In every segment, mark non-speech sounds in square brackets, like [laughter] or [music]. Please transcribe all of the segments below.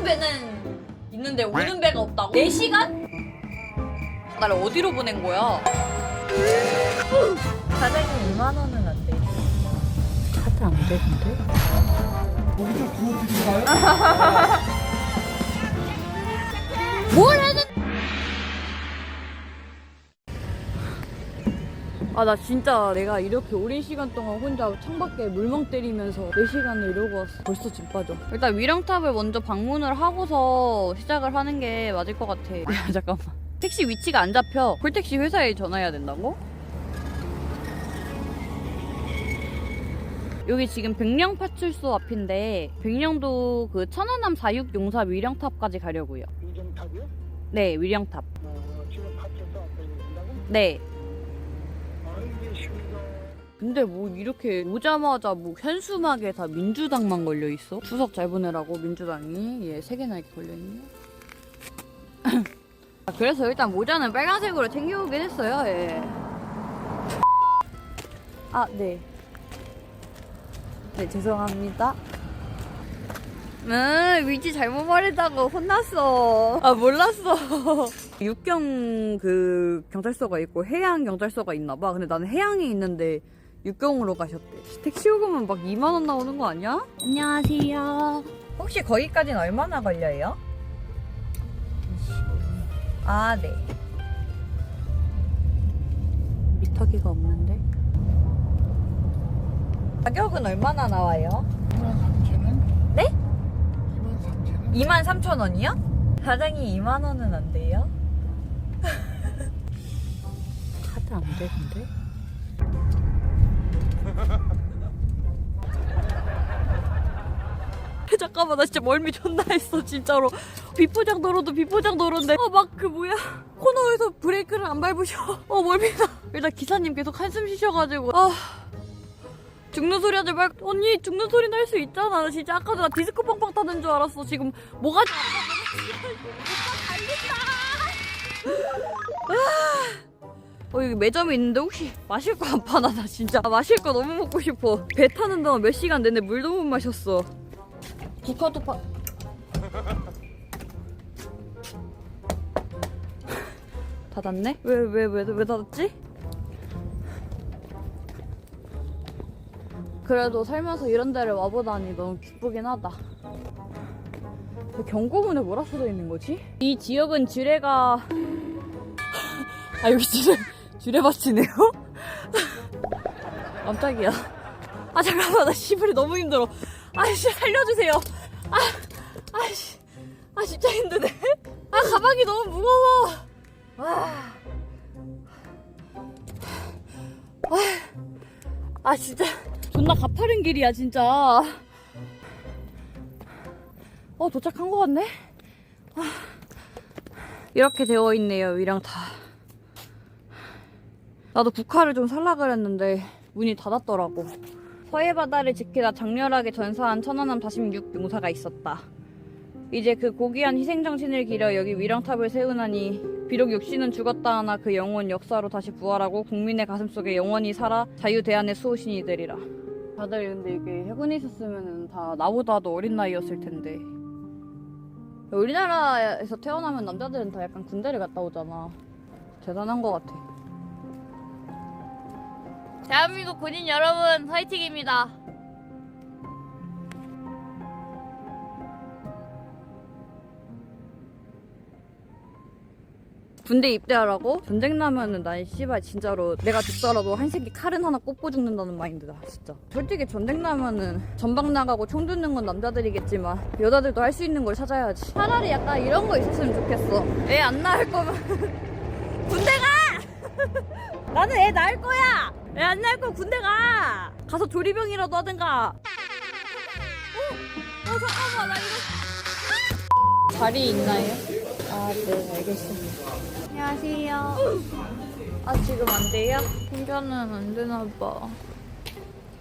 가는 배는 있는데 오는 배가 없다고? 4시간? 나를 어디로 보낸 거야? 사장님 2만 원은 안 돼. 카드 안 되는데? 뭘 하는? 아 나 진짜 내가 이렇게 오랜 시간 동안 혼자 창밖에 물멍 때리면서 4시간을 이러고 왔어. 벌써 집 빠져. 일단 위령탑을 먼저 방문을 하고서 시작을 하는 게 맞을 것 같아. 야 [laughs] 잠깐만. 택시 위치가 안 잡혀. 콜택시 회사에 전화해야 된다고? 여기 지금 백령 파출소 앞인데 백령도 그 천안함 사육용사 위령탑까지 가려고요. 위정탑이요? 네 위령탑. 어, 지금 파출소 앞에 있다고? 네 근데 뭐 이렇게 오자마자 뭐 현수막에 다 민주당만 걸려 있어? 추석 잘 보내라고 민주당이 예세 개나 이렇게 걸려 있네. [clears throat] 아, 그래서 일단 모자는 빨간색으로 챙겨오긴 했어요. 예. [laughs] 아 네. 네 죄송합니다. 음 위치 잘못 말했다고 혼났어. 아 몰랐어. [laughs] 육경 그 경찰서가 있고 해양 경찰서가 있나 봐. 근데 나는 해양에 있는데 육경으로 가셨대. 택시 요금은 막 2만 원 나오는 거 아니야? 안녕하세요. 혹시 거기까지는 얼마나 걸려요? 아, 네. 미터기가 없는데. 가격은 얼마나 나와요? 2만 3천 원? 네? 2만 3천 원? 2만 3천 원이요? 사장이 2만 원은 안 돼요? 카드 안 되는데? 잠깐만 나 진짜 멀미 존나 했어 진짜로. 비포장 도로도 비포장 도로인데. 어 막 그 뭐야? 코너에서 브레이크를 안 밟으셔. 어 멀미나 일단 기사님 계속 한숨 쉬셔가지고. 아 죽는 소리 하지 말고 언니 죽는 소리 날 수 있잖아. 나 진짜 아까도 나 디스코 팡팡 타는 줄 알았어. 지금 뭐가 어 여기 매점이 있는데 혹시 마실 거 안 파나 나 진짜 아, 마실 거 너무 먹고 싶어 배 타는 동안 몇 시간 내내 물도 못 마셨어 국화도 파 [laughs] 닫았네? 왜 왜 왜 왜 닫았지? 그래도 살면서 이런 데를 와보다니 너무 기쁘긴 하다. 왜 경고문에 뭐라 써져 있는 거지? 이 지역은 지뢰가 [laughs] 아 여기 지뢰 지뢰밭이네요? [laughs] 깜짝이야. 아 잠깐만 나 시부리 너무 힘들어. 아씨 살려주세요. 아 아씨 아 진짜 힘드네. 아 가방이 너무 무거워. 와. 아, 아 진짜 존나 가파른 길이야 진짜. 어 도착한 것 같네. 아, 이렇게 되어 있네요 위랑타. 나도 국화를 좀 살라 그랬는데 문이 닫았더라고. 서해 바다를 지키다 장렬하게 전사한 천안함 46 용사가 있었다. 이제 그 고귀한 희생 정신을 기려 여기 위령탑을 세우나니 비록 육신은 죽었다 하나 그 영혼 역사로 다시 부활하고 국민의 가슴속에 영원히 살아 자유대안의 수호신이 되리라. 다들 근데 이게 해군에 있었으면 다 나보다도 어린 나이였을 텐데. 우리나라에서 태어나면 남자들은 다 약간 군대를 갔다 오잖아. 대단한 것 같아. 대한민국 군인 여러분 화이팅입니다. 군대 입대하라고? 전쟁 나면은 난 씨발 진짜로 내가 죽더라도 한 새끼 칼은 하나 꽂고 죽는다는 마인드다 진짜 솔직히 전쟁 나면은 전방 나가고 총 듣는 건 남자들이겠지만 여자들도 할 수 있는 걸 찾아야지 차라리 약간 이런 거 있었으면 좋겠어 애 안 낳을 거면 [laughs] 군대 가! [laughs] 나는 애 낳을 거야 애안 낳을 거면 군대 가 가서 조리병이라도 하든가 어? 어 잠깐만 나 이거 자리 있나요? 아 네 알겠습니다 안녕하세요. 아 지금 안 돼요? 충전은 안 되나 봐.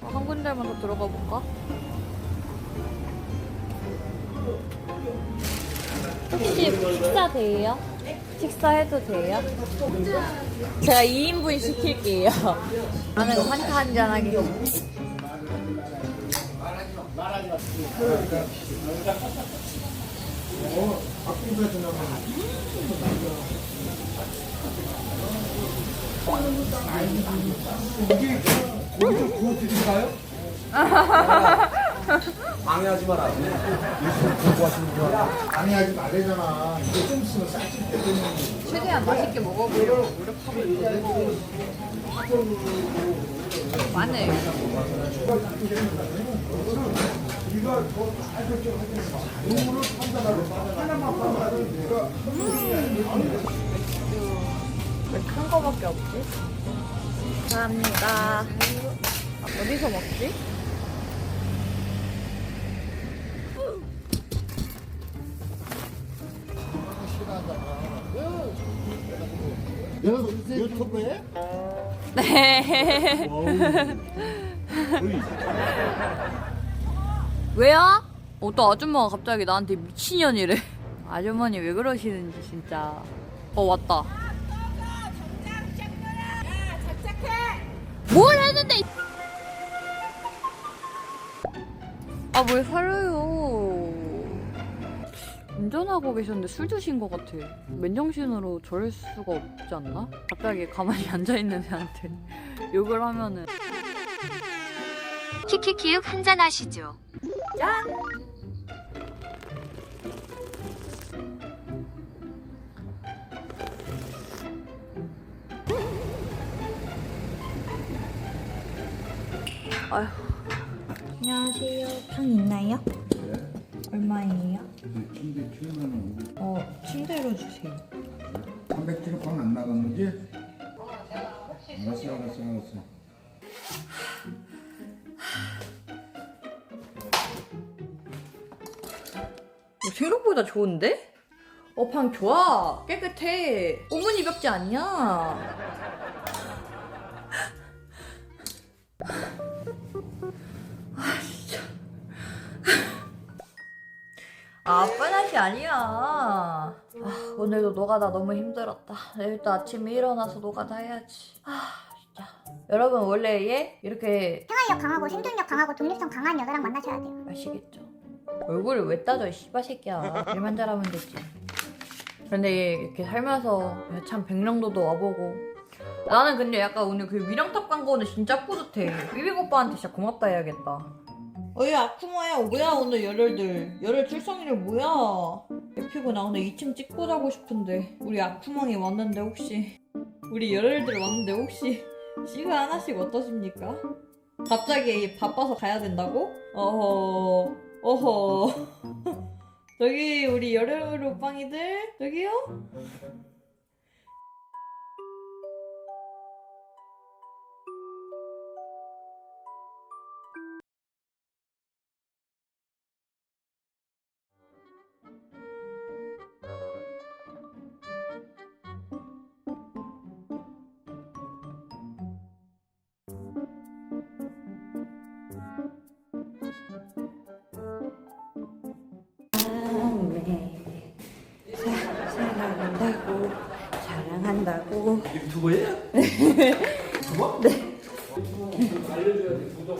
아, 한 군데만 더 들어가 볼까? 혹시 식사 돼요? 식사해도 돼요? 제가 2인분 시킬게요. 나는 환타 한잔 하기. 이게 구워 드릴까요? [laughs] 방해하지 마라. 방해하지 말래잖아. 이거 좀 있으면 쌀집 때문에. 최대한 맛있게 먹어보려고 노력하고 있거든. 마늘. 왜큰 거밖에 없지? 감사합니다. 어디서 먹지? 유튜브에? 네. 왜요? 어, 또 아줌마가 갑자기 나한테 미친년이래. [laughs] 아주머니 왜 그러시는지 진짜. 어, 왔다. 뭘 했는데! 이- 아, 뭘 살려요. 운전하고 계셨는데 술 드신 것 같아. 맨정신으로 저럴 수가 없지 않나? 갑자기 가만히 [laughs] 앉아있는 애한테 [laughs] 욕을 하면은. 키키키윽 한잔 하시죠. 아휴. 안녕하세요. 방 있나요? 얼마예요? 침대 치우면 어, 침대로 주세요. 300kg 방안 나간 거지? 알았어, 알았어, 알았어. 뭐 생각보다 좋은데? 어, 방 좋아. 깨끗해. 오문이 벽지 아니야. 아니야. 아, 오늘도 노가다 너무 힘들었다. 내일도 아침에 일어나서 노가다 해야지. 아, 진짜. 여러분, 원래 얘 이렇게 생활력 강하고 생존력 강하고 독립성 강한 여자랑 만나셔야 돼요. 아시겠죠? 얼굴을 왜 따져 이 씨바 새끼야 일만 잘하면 되지 근데 이렇게 살면서 참 백령도도 와보고 나는 근데 약간 오늘 그 위령탑 광고는 진짜 뿌듯해 비빅 오빠한테 진짜 고맙다 해야겠다 어이 아쿠마야 뭐야 오늘 열혈들. 열혈 출성이를 뭐야? 예피고 나 오늘 2층 찍고 자고 싶은데. 우리 아쿠망이 왔는데 혹시? 우리 열혈들 왔는데 혹시? 시그 하나씩 어떠십니까? 갑자기 바빠서 가야 된다고? 어허 어허. [laughs] 저기 우리 열혈 오빵이들 저기요? 사랑한다고 유튜버예요?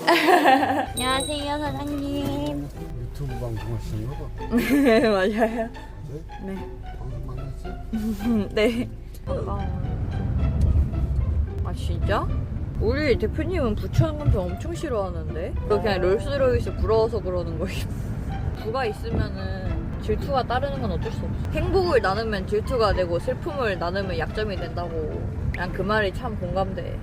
안녕하세요 사장님 유튜브 방송 하시는 거 봐. 네 맞아요 네 방송 만났어? [laughs] 네. 아 진짜? 우리 대표님은 부천검사 엄청 싫어하는데? 그 그냥 롤스로이스 부러워서 그러는 거예요. [laughs] 부가 있으면은 질투가 따르는 건 어쩔 수 없어. 행복을 나누면 질투가 되고 슬픔을 나누면 약점이 된다고. 난 그 말이 참 공감돼.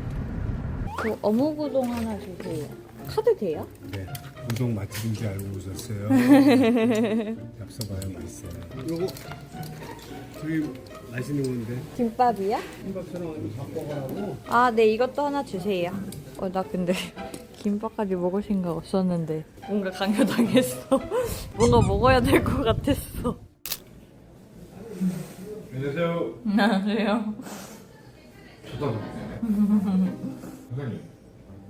그 어묵 우동 하나 주세요. 카드 돼요? 네, 우동 맛집인지 알고 오셨어요. [laughs] 엽서봐요, 맛있어요. 요거 되게 맛있는 건데. 김밥이야? 김밥처럼 바꿔가라고. 아, 네, 이것도 하나 주세요. 어, 나 근데 김밥까지 먹을 생각 없었는데 뭔가 강요당했어. [laughs] 뭔가 먹어야 될 것 같았어. 안녕하세요. 안녕하세요. 쳐다보네. 사장님,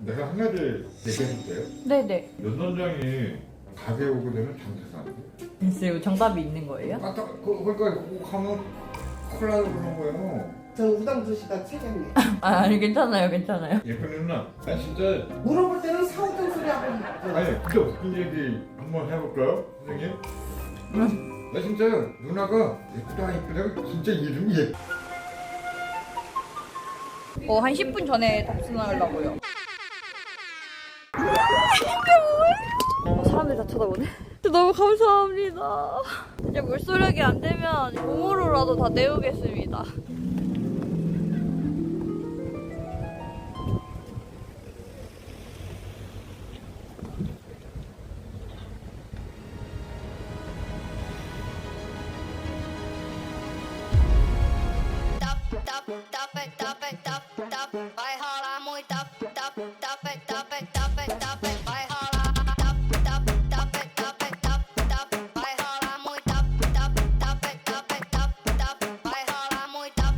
내가 한 가지 얘기해도 돼요? 네네. 연선장이 가게 오게 되면 안 돼. 글쎄요, 정답이 있는 거예요? 아, 딱, 그, 그러니까 꼭 하면 콜라를 그런 거예요. 저 우당 주시다 책임네. 아, 아니, 괜찮아요, 괜찮아요. 예쁜 누나, 나 진짜, 물어볼 때는 사오던 소리 하고. 아니, 진짜 웃긴 얘기 한번 해볼까요, 선생님? 나 진짜 누나가 예쁘다 이쁘다 진짜 이름이 예쁘 어, 한 10분 전에 답순하려고요. 사람들 다 쳐다보네. [laughs] 너무 감사합니다. 이제 물소력이 안 되면 몸으로라도 다 내우겠습니다. tap tap tap tap tap tap vai rolar